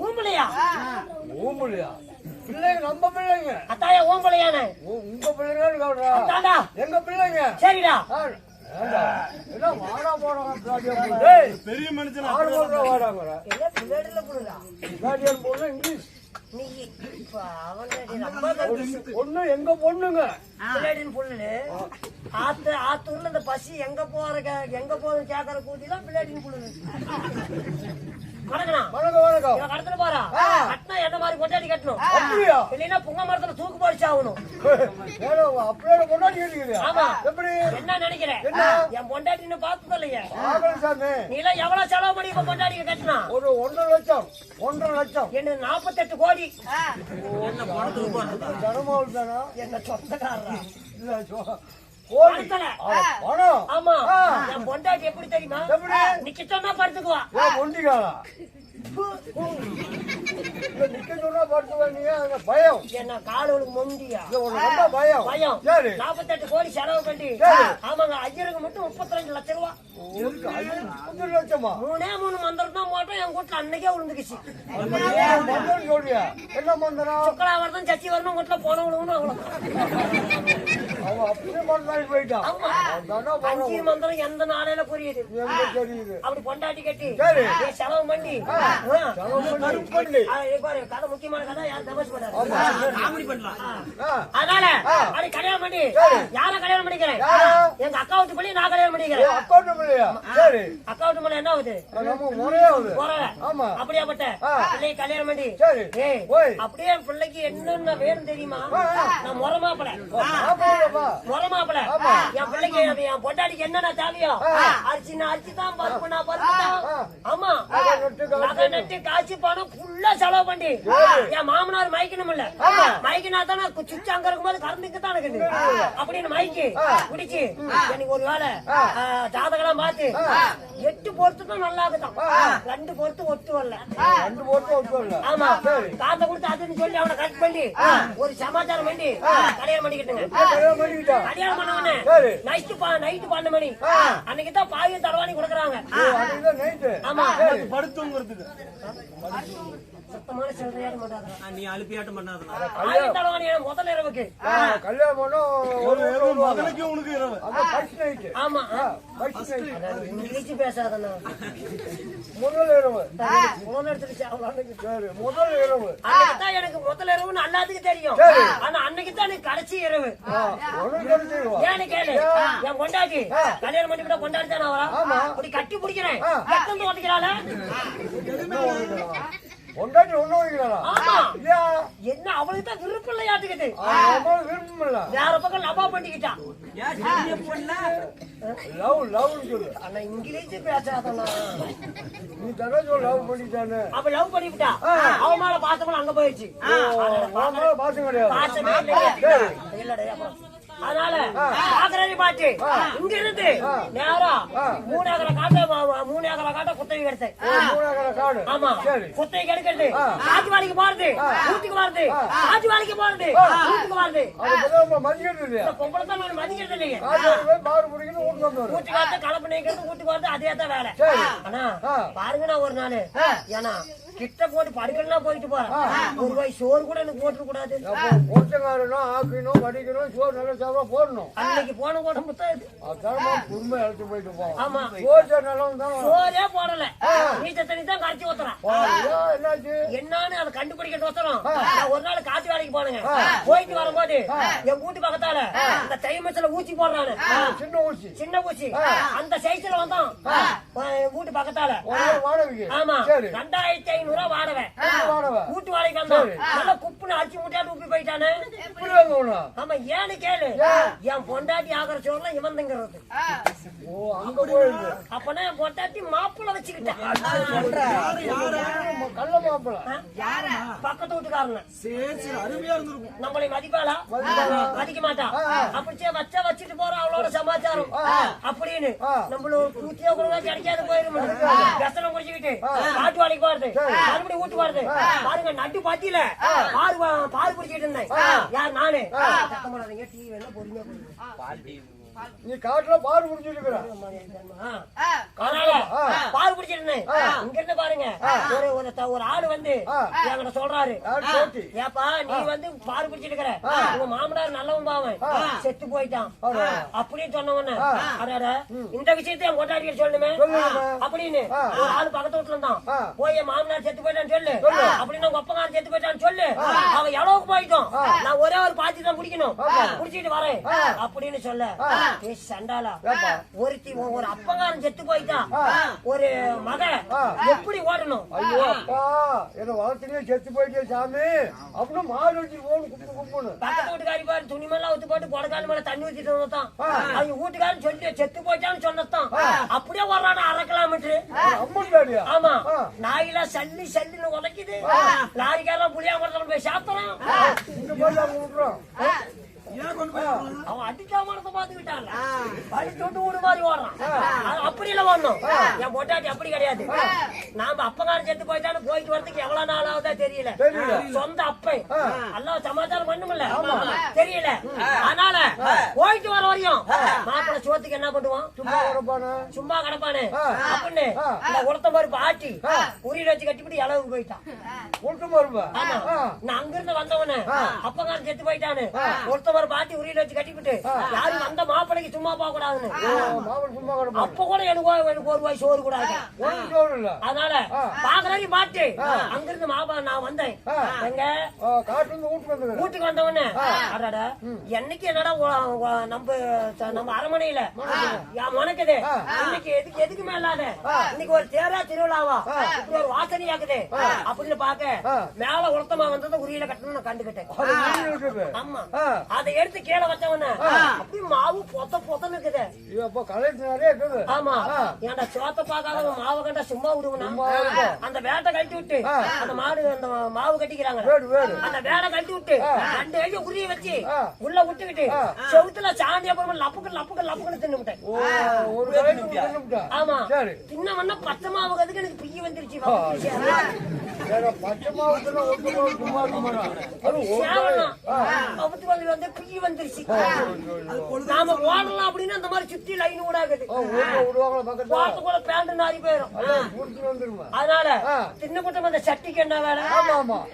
ஊம்புலையா? பிள்ளைங்க நம்ம பிள்ளைங்க. அத்தாயா உங்க பிள்ளைங்கன்னு சொல்றா எங்க பிள்ளைங்க? சரிடா. பெரிய மனுஷன் பொண்ணு இங்கிலீஷ். பொண்ணு எங்க பொண்ணுங்க? புல்லு ஆத்து ஆத்தூர்ல இந்த பசி எங்க போற கே- எங்க போறது கேக்குற கூட்டி தான் பிள்ளைடின்னு புல்லு வணக்கம் வணக்கம். கடத்துல போறா கட்டினா என்ன மாதிரி கொண்டாடி கட்டணும்? அப்படியா? இல்லைன்னா புங்க மரத்துல தூக்கு போடிச்சு ஆகணும். அப்படியே ஆமா. எப்படி? என்ன நினைக்கிறேன் என் பொண்டாட்டின்னு பார்த்தது இல்லையே? சாமி. நீ எல்லாம் எவ்வளவு செலவு பண்ணி இப்ப கட்டினா? ஒரு ஒன்றரை லட்சம் ஒன்றரை லட்சம். என்ன நாற்பத்தெட்டு கோடி? தானா? என்ன சொந்தக்காரரா? இல்ல பணம் ஆமா. என் பொண்டாட்டி எப்படி தெரியுமா? படுத்துக்குவா. நிக்க சொன்னா படுத்து நீங்க அங்க பயம். என்ன காலுக்கு மொண்டியா? ரொம்ப பயம். பயம். நாற்பத்தெட்டு கோடி செலவு பண்ணி. ஆமாங்க ஐயருக்கு மட்டும் முப்பத்தி ரெண்டு லட்சம் ரூபா. இருக்கு. ஐயோ, முப்பது லட்சமா? மூணே மூணு மந்திரம் தான் போட்டோம். என் வீட்டுல அன்னைக்கே விழுந்துக்குச்சு என்ன மந்திரம்? சுக்கலா வரதும் சச்சி வரணும் வீட்டுல போன விழுவணும் மந்திரம் அஞ்சு எந்த நாளையில புரியுது? அப்படி பொண்டாட்டி கட்டி. செலவு பண்ணி. கதை முக்கியமான கதை யாரும் தமாஷ் பண்ணாரு. ஆ, அதனால அப்படி கல்யாணம் பண்ணி. யார கல்யாணம் பண்ணிக்கிறேன்? எங்க அக்கா வீட்டு பண்ணி நான் கல்யாணம் பண்ணிக்கிறேன். அக்கௌண்ட் இல்லையா சரி. அக்கா வீட்டு பண்ண என்ன ஆகுது? அப்படியாப்பட்ட. பிள்ளை கல்யாணம் பண்ணி. அப்படியே பிள்ளைக்கு என்னென்ன வேணும் தெரியுமா? நான் முறை மாப்பிள. ஆமாப்பா முறை மாப்பிள. ஆமா. என் பிள்ளைக்கு என் பொண்டாட்டிக்கு என்னென்ன தேவையோ அரிசி தான் பருப்பு நான் பருப்பு தான். ஆ. ஆமா. நகை நட்டு காசு நகை நட்டு காசு பணம் ஃபுல்லா செலவு பண்ணி. என் மாமனார் மயக்கணும் இல்ல மயக்கினா தானே சுவிட்ச் அங்க இருக்கும்போது கறந்துக்கு தான் அப்படின்னு மயக்கி குடிச்சு எனக்கு ஒரு வேலை ஜாதகம் பார்த்து எட்டு பொறுத்து தான் நல்லா இருக்குதான். ரெண்டு பொறுத்து ஒட்டு வரல. ரெண்டு ஆமா. காத்த கொடுத்து அதுன்னு சொல்லி அவனை கட் பண்ணி ஒரு சமாச்சாரம் பண்ணி கல்யாணம் பண்ணிக்கிட்டுங்க. கல்யாணம் பண்ணிக்கிட்டா கல்யாணம் பண்ண உடனே சரி. நைட்டு நைட்டு பன்னெண்டு மணி. அன்னைக்கு தான் பாயும் தடவாணி கொடுக்குறாங்க. நைட்டு ஆமா. படுத்துங்கிறதுக்கு சுத்தமான சில்லறையாட மாட்டாங்க நீ அழுப்பியாட்டம் பண்ணாதனா முதல் இரவுக்கு? கல்யாணம் உனக்கு இரவு. ஆமா பேசாதண்ணா. முதல் இரவு. எடுத்துட்டு முதல் இரவு. தான் எனக்கு முதல் எல்லாத்துக்கும் தெரியும். ஆனா அன்னைக்கு தான் எனக்கு கடைசி இரவு. ஏன்னு கேளு. என் கொண்டாட்டி கல்யாணம் பண்ணி கூட கொண்டாடி தானே வரா அப்படி கட்டி பிடிக்கிறேன். எத்தனை ஓட்டிக்கிறாள பொண்டாட்டி ஒண்ணு இல்லையா? என்ன அவளுக்கு தான் விருப்பம் இல்லையாட்டுக்குது அம்மா விருப்பம் இல்ல. வேற பக்கம் லவா பண்ணிக்கிட்டான் லவ் லவ் சொல்லு. ஆனா இங்கிலீஷ் பேசாதண்ணா. நீ தானே சொல்லு லவ் பண்ணிட்டானே அவ லவ் பண்ணிவிட்டா? அவன் மேல பாசமெல்லாம் அங்க போயிடுச்சு பாசம் கிடையாது. பாசமே இல்லையே. இல்லடா அப்புறம் அதனால பாக்குறேன் பாட்டு இங்க இருந்து நேரா மூணு ஏக்கரை காட்ட மூணு ஏக்கரை காட்ட குத்தகை காடு. ஆமா. குத்தகை எடுக்கிறது. காட்டு வேலைக்கு போறது. வீட்டுக்கு வருது காட்டு வேலைக்கு போறது. வீட்டுக்கு வருது மதிக்கிறது பொம்பளை தான் மதிக்கிறது இல்லையே. வீட்டுக்கு வந்து கலப்பு நீக்கிறது வீட்டுக்கு வந்து அதே தான் வேலை. ஆனா. பாருங்க நான் ஒரு நாள். ஏன்னா கிட்ட போட்டு படுக்கலாம் போயிட்டு போறேன் ஒரு ரூபாய் சோறு கூட எனக்கு போட்டுற கூடாது அப்போ ஒருத்தங்காரனும் ஆக்கணும் வடிக்கணும் சோறு நல்லா சாப்பிட போடணும். அன்னைக்கு போன இது. அதான் குடும்பம் அழைச்சு போயிட்டு போவோம் ஆமா. சோறு சார் நல்லா தான். சோறே போடல. நீச்ச தண்ணி தான் கரைச்சி ஊத்துறான் என்னாச்சு? என்னன்னு அதை கண்டுபிடிக்கிறது ஒருத்தரும் நான் ஒரு நாள் காட்டு வேலைக்கு போனேங்க. போயிட்டு வரும்போது என் வீட்டு பக்கத்தால இந்த தைமத்துல ஊசி போடுறானு. சின்ன ஊசி. சின்ன ஊசி. அந்த சைஸ்ல வந்தான். என் வீட்டு பக்கத்தால. ஆமா. ரெண்டாயிரத்தி ஐநூறு ரூபா வாடகை வாடகை வீட்டு வந்தான். நல்லா குப்புன்னு அடிச்சு முட்டையாட்டு உப்பி போயிட்டானே. ஆமா ஏன்னு கேளு. என் பொண்டாட்டி ஆகிற சோறுலாம் இவன் திங்கிறது. அப்பனா என் பொண்டாட்டி மாப்பிள்ள வச்சுக்கிட்டேன் கள்ள மாப்பிள்ள. பக்கத்து இருந்திருக்கும். நம்மளை மதிப்பாளா? மதிக்க மாட்டா. அப்படிச்சே வச்சா வச்சுட்டு போறோம் அவளோட சமாச்சாரம். அப்படின்னு நம்மள ஒரு பூச்சியா கூட கிடைக்காது போயிரும் குடிச்சுக்கிட்டு காட்டு வேலைக்கு போறது மறுபடியும் வீட்டு வருது. பாருங்க நட்டு பாத்தியில பாரு வா- பால் குடிச்சிட்டு இருந்தேன். யார்? நானு. சத்தம் போடாதீங்க டீ வேணா பொறுமையா குடிங்க. நீ காட்டுல ஆ. அதனால பால் குடிச்சிருந்தேன். இங்க இருந்து பாருங்க. ஒரு ஒரு ஒரு ஆளு வந்து. என்கிட்ட சொல்றாரு. ஏப்பா நீ வந்து பால் குடிச்சிட்டு இருக்கிற. உங்க மாமனார் நல்லவன் பாவன் செத்து போயிட்டான். அப்படின்னு சொன்ன உடனே அடடா இந்த விஷயத்தை என் கொண்டாடி சொல்லணுமே அப்படின்னு ஒரு ஆளு பக்கத்து வீட்டுல இருந்தான். போய் என் மாமனார் செத்து போயிட்டான்னு சொல்லு. அப்படின்னு உங்க ஒப்பங்காரன் செத்து போயிட்டான்னு சொல்லு. அவன் எவ்வளவுக்கு போயிட்டோம்? நான் ஒரே ஒரு பாத்தி தான் குடிக்கணும். குடிச்சிட்டு வரேன். அப்படின்னு சொல்ல. ஏய் சண்டாளா ஒருத்தி ஒரு அப்பங்காரன் செத்து போயிட்டா? ஒரு மக எப்படி ஓடணும்? ஐயோ அப்பா என்ன வளர்த்துலயே செத்து போயிட்டே சாமி. அப்படின்னு மாடு வச்சு ஓடு குப்பு குப்புன்னு. பக்கத்து வீட்டுக்காரி பாரு துணிமெல்லாம் ஊத்து போட்டு கொடக்கால் மேல தண்ணி ஊத்திட்டு வந்தான் அவங்க வீட்டுக்காரன் சொல்லி செத்து போயிட்டான்னு சொன்னதான் அப்படியே வர்றான அரை கிலோமீட்டர் ஆமா. நாயெல்லாம் சல்லி சல்லின்னு உதைக்குது. லாரிக்காரெல்லாம் புளியா மரத்துல போய் சாப்பிடறான் அவன் அடிக்காமனத்தை பாத்துக்கிட்டான்ல அடிச்சு விட்டு வீடு மாதிரி ஓடுறான். அது அப்படி இல்ல வரணும் என் பொட்டாட்டி அப்படி கிடையாது. நாம அப்பங்காரன் செத்து போயிட்டான்னு போயிட்டு வரதுக்கு எவ்வளவு நாள் ஆகுதா தெரியல. தெரியல. சொந்த அப்பை. எல்லாம் சமாச்சாரம் பண்ணுமில்ல தெரியல. அதனால போயிட்டு வர வரையும். மாப்பிள்ள சோத்துக்கு என்ன பண்ணுவான்? சும்மா வரப்பானே சும்மா கிடப்பானு? அப்படின்னு இந்த உளுத்த பருப்பு ஆட்டி உரியில வச்சு கட்டிவிட்டு இளவுக்கு போயிட்டான். உருட்டு மருப்பா ஆமா. நான் அங்கிருந்து வந்தவனு. அப்பங்காரன் செத்து போயிட்டானு. ஒருத்த ஒரு பாட்டி உரியில வச்சு கட்டிவிட்டு யாரும் வந்த மாப்பிளைக்கு சும்மா போக கூடாதுன்னு அப்ப கூட எனக்கு எனக்கு ஒரு வாய் சோறு கூடாது. அதனால பாக்குறாரு பாட்டு அங்கிருந்து மாப்பா நான் வந்தேன். எங்க? வீட்டுக்கு வந்தவொடனே என்னைக்கு என்னடா நம்ம நம்ம அரமனையில என் மணக்குது. இன்னைக்கு எதுக்கு எதுக்கு மேலாத? இன்னைக்கு ஒரு தேரா திருவிழாவா? இப்படி ஒரு வாசனையாக்குது. அப்படின்னு பாக்க மேல உளுத்தமா வந்ததை உரியில கட்டணும்னு கண்டுகிட்டேன். ஆமா. அதை எடுத்து கீழே வச்சவன. அப்படி மாவு பொத்த பொத்தன்னு இருக்குது. ஆமா. ஏன்டா சோத்த பாக்காத மாவு கண்டா சும்மா விடுவனா? அந்த வேட்டை கழட்டி விட்டு அந்த மாடு அந்த மாவு கட்டிக்கிறாங்க. அந்த வேலை கழட்டி விட்டு ரெண்டு கையை உரிய வச்சு உள்ள விட்டுக்கிட்டு செவுத்துல சாணி அப்புறமா லப்புக்கு லப்புக்கு லப்புக்குன்னு தின்னு விட்டேன் ஓ, ஒரு தின்னுட்டா ஆமா. சரி. தின்ன வண்ண பச்சை மாவு கதுக்கு எனக்கு பிய்ய. வந்துருச்சு பச்சை அது. அவுத்து வந்து வந்து பிய்ய வந்துருச்சு. நாம ஓடலாம் அப்படின்னு அந்த மாதிரி சுத்தி லைன் போறதுக்குள்ள பேண்ட் நாரி போயிடும் அதனால தின்னு கூட்டம் அந்த சட்டிக்கு என்ன வேலை?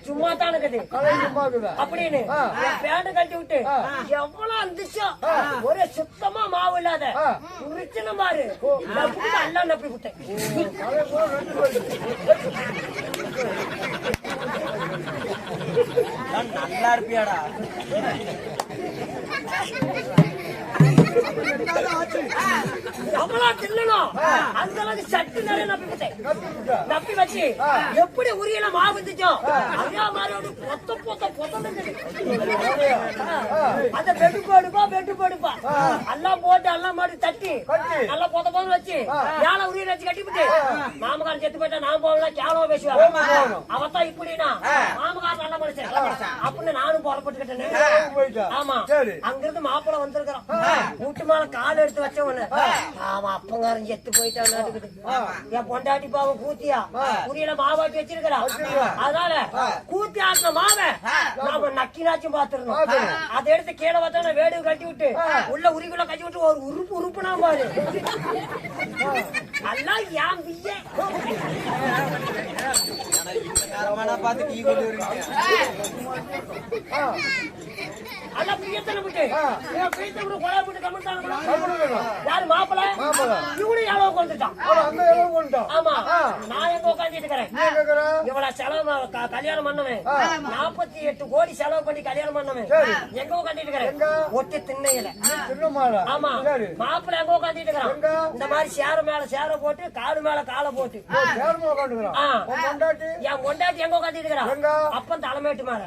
சும்மா தான் இருக்குது. அப்படின்னு பேண்ட் கட்டி விட்டு எவ்வளவு இருந்துச்சோ ஒரே சுத்தமா மாவு இல்லாத உரிச்சுன பாரு நல்லா நப்பி விட்டேன் நல்லா இருப்பியாடா எவ்வளவு தின்னணும். அந்த அளவுக்கு சட்டு நிறைய நப்பி விட்டேன் நப்பி வச்சு. எப்படி உரியல மாவு இருந்துச்சோ அதே மாதிரி ஒரு பொத்த பொத்த பொத்த அந்த பெட்டு போடுப்பா பெட்டு போடுப்பா. எல்லாம் போட்டு எல்லாம் மாடி தட்டி நல்லா பொத்த பொத்த வச்சு ஏழை உரியல வச்சு கட்டிவிட்டு மாமகாரன் செத்து போயிட்டா நான் போகலாம் கேவலமா பேசுவாங்க. அவத்தான் இப்படின்னா மாமகாரன் நல்ல மனுஷன் அப்படின்னு நானும் புறப்பட்டுக்கிட்டேன். போயிட்டா. ஆமா. அங்கிருந்து மாப்பிள வந்திருக்கிறான். வீட்டு மேல கால் எடுத்து வச்சவன. அவன் அப்பங்காரன் செத்து போயிட்டான் நாட்டுக்குது என் பொண்டாட்டி பாவம் கூத்தியா? புரியல மாவாட்டி வச்சிருக்கிறா. அதனால கூத்தி ஆட்டின மாவை நாம நக்கினாச்சும் பாத்துருந்தோம் அதை எடுத்து கீழே பார்த்தா வேடு கட்டி விட்டு உள்ள உரிக்குள்ள கட்டி விட்டு ஒரு உறுப்பு உறுப்புனா பாரு. எல்லாம் ஏன் காரமான பார்த்து எல்லாம் பிய்யத்தனை விட்டு. என் பிய்யத்தை விட்டு கொலை விட்டு கமிழ்த்தாங்க யாரு மாப்பிள? இவனு எவ்வளவு கொண்டுட்டான். அங்க எல்லாம் கொண்டுட்டான். ஆமா. நான் எங்க உட்காந்துட்டு இருக்கிறேன்? இவ்வளவு செலவு கல்யாணம் பண்ணவன். நாற்பத்தி எட்டு கோடி செலவு பண்ணி கல்யாணம் பண்ணவன். எங்க உட்காந்துட்டு இருக்கிறேன்? ஒட்டி திண்ணையில. ஆமா. சரி மாப்பிள்ள எங்க உட்காந்துட்டு இருக்கிறான்? இந்த மாதிரி சேர மேல சேர போட்டு காடு மேல காலை போட்டு. என் கொண்டாட்டி எங்க உட்காந்துட்டு? இருக்கிறான் அப்பன் தலைமேட்டு மேல.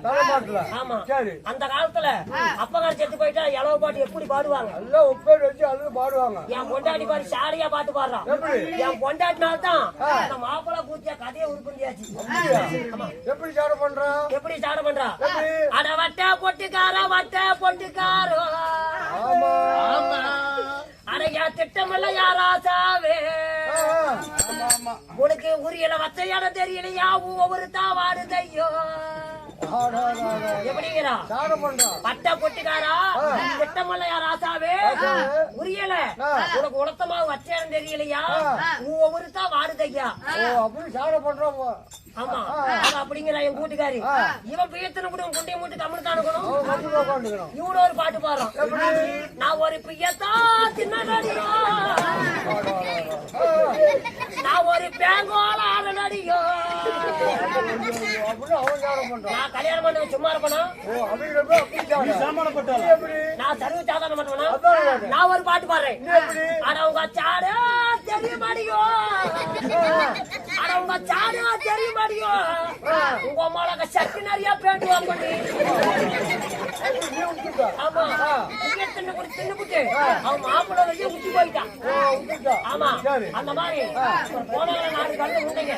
ஆமா. சரி. அந்த காலத்துல அப்பகார செத்து போயிட்டா இளவு பாட்டு எப்படி பாடுவாங்க? எல்லாம் ஒப்பேடு வச்சு அழுது பாடுவாங்க. என் பொண்டாட்டி பாரு சாரியா பாட்டு பாடுறான்? என் பொண்டாட்டினால தான் அந்த மாப்பிள பூச்சியா கதையை உருப்படியாச்சு எப்படி சாட பண்றான் எப்படி சாட பண்றா? எப்படி? அட வட்ட பொட்டுக்கார வட்ட பொட்டுக்காரோ? அட என் திட்டமல்ல யாராசாவே ஆ, ஆ. உனக்கு உரியல இடம் தெரியலையா? ஒவ்வொரு ஆடா, ஆடா. எப்படிங்கிறா? பட்ட பொட்டிக்காரா? திட்டமல்லையா ராசாவே? ராசாவே. புரியல. உனக்கு உளத்தமா வச்சேன்னு தெரியலையா? உன் ஒவ்வொருத்தா வாடுதையா. ஆமா. அப்படிங்கிற என் கூட்டுக்காரி. இவன் பியத்தனை கூட குண்டைய மூட்டு தமிழ் தானுக்கணும் அவன் மட்டும் உட்காந்துக்கிறான் இவனு ஒரு பாட்டு பாடுறான். நான் ஒரு பியத்தா தின்னடியோ நான் ஒரு பேங்கோல சாடம் பண்றான் நான் கல்யாணம் பண்ண சும்மா இருப்பனா? நான் சர்வ சாதாரண பண்ணுவேனா. நான் ஒரு பாட்டு பாடுறேன். ஆனா உங்க சாடு தெரிய ஆனா உங்க சாடு தெரிய மாட்டியோ உங்க அம்மாவுக்கு சக்தி நிறைய பேண்டு வாங்கி ஆமா தின்னு குடி தின்னு குட்டி அவன் மாப்பிள்ளை வச்சு உச்சி போயிட்டான். ஆமா அந்த மாதிரி. போனவங்க நாலு கண்டு உண்டைங்க.